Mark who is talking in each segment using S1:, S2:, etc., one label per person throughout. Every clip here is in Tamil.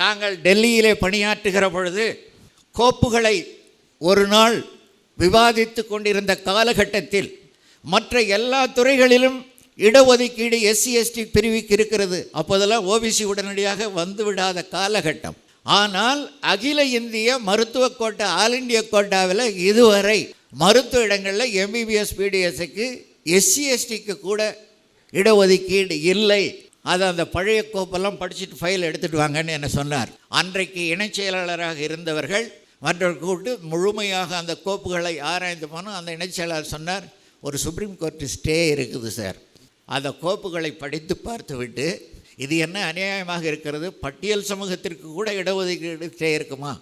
S1: நாங்கள் டெல்லியிலே பணியாற்றுகிற பொழுது கோப்புகளை ஒரு நாள் விவாதித்து கொண்டிருந்த காலகட்டத்தில் மற்ற எல்லா துறைகளிலும் இடஒதுக்கீடு எஸ்சி எஸ்டி பிரிவுக்கு இருக்கிறது. அப்போதெல்லாம் ஓபிசி உடனடியாக வந்து விடாத காலகட்டம். ஆனால் அகில இந்திய மருத்துவ கோட்டா ஆல் இந்திய கோட்டாவில் இதுவரை மருத்துவ இடங்களில் எம்பிபிஎஸ் பிடிஎஸ்க்கு எஸ்சி எஸ்டிக்கு கூட இடஒதுக்கீடு இல்லை. அதை அந்த பழைய கோப்பெல்லாம் படிச்சுட்டு ஃபைல் எடுத்துகிட்டு வாங்கன்னு என்ன சொன்னார். அன்றைக்கு இணைச் செயலாளராக இருந்தவர்கள் மற்றவர்கள் கூட்டு முழுமையாக அந்த கோப்புகளை ஆராய்ந்து போனோம் அந்த இணைச் செயலாளர் சொன்னார் ஒரு சுப்ரீம் கோர்ட்டு ஸ்டே இருக்குது சார் அந்த கோப்புகளை படித்து பார்த்துவிட்டு இது என்ன அநியாயமாக இருக்கிறது? பட்டியல் சமூகத்திற்கு கூட இடஒதுக்கீடு ஸ்டே இருக்குமா?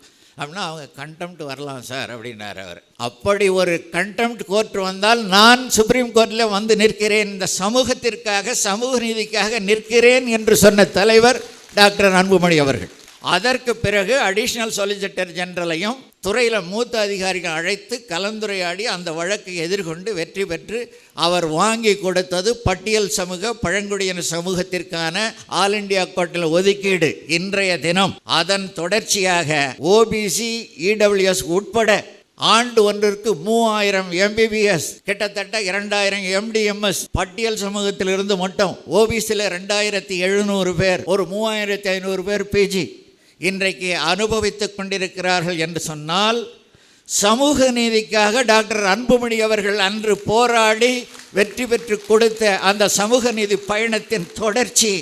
S1: அப்படின்னா அவங்க கண்டெம்ட் வரலாம் சார் அப்படின்னார் அவர். அப்படி ஒரு கண்டெம்ட் கோர்ட் வந்தால் நான் சுப்ரீம் கோர்ட்டில் வந்து நிற்கிறேன். இந்த சமூகத்திற்காக சமூக நீதிக்காக நிற்கிறேன் என்று சொன்ன தலைவர் டாக்டர் அன்புமணி அவர்கள். அதற்கு பிறகு அடிஷ்னல் சொலிசிட்டர் ஜெனரலையும் துறையில் மூத்த அதிகாரிகள் அழைத்து கலந்துரையாடி அந்த வழக்கை எதிர்கொண்டு வெற்றி பெற்று அவர் வாங்கி கொடுத்தது பட்டியல் சமூக பழங்குடியின சமூகத்திற்கான ஆல் இண்டியா கோட்டில் ஒதுக்கீடு இன்றைய தினம். அதன் தொடர்ச்சியாக ஓபிசி இடபிள்யூஎஸ் உட்பட ஆண்டு ஒன்றிற்கு மூவாயிரம் எம்பிபிஎஸ் கிட்டத்தட்ட இரண்டாயிரம் எம்டிஎம்எஸ் பட்டியல் சமூகத்திலிருந்து மட்டும் ஓபிசியில் ரெண்டாயிரத்தி எழுநூறு பேர் ஒரு மூவாயிரத்தி ஐநூறு பேர் பிஜி இன்றைக்கு அனுபவித்துக் கொண்டிருக்கிறார்கள் என்று சொன்னால் சமூக நீதிக்காக டாக்டர் அன்புமணி அவர்கள் அன்று போராடி வெற்றி பெற்று கொடுத்த அந்த சமூக நீதி பயணத்தின் தொடர்ச்சி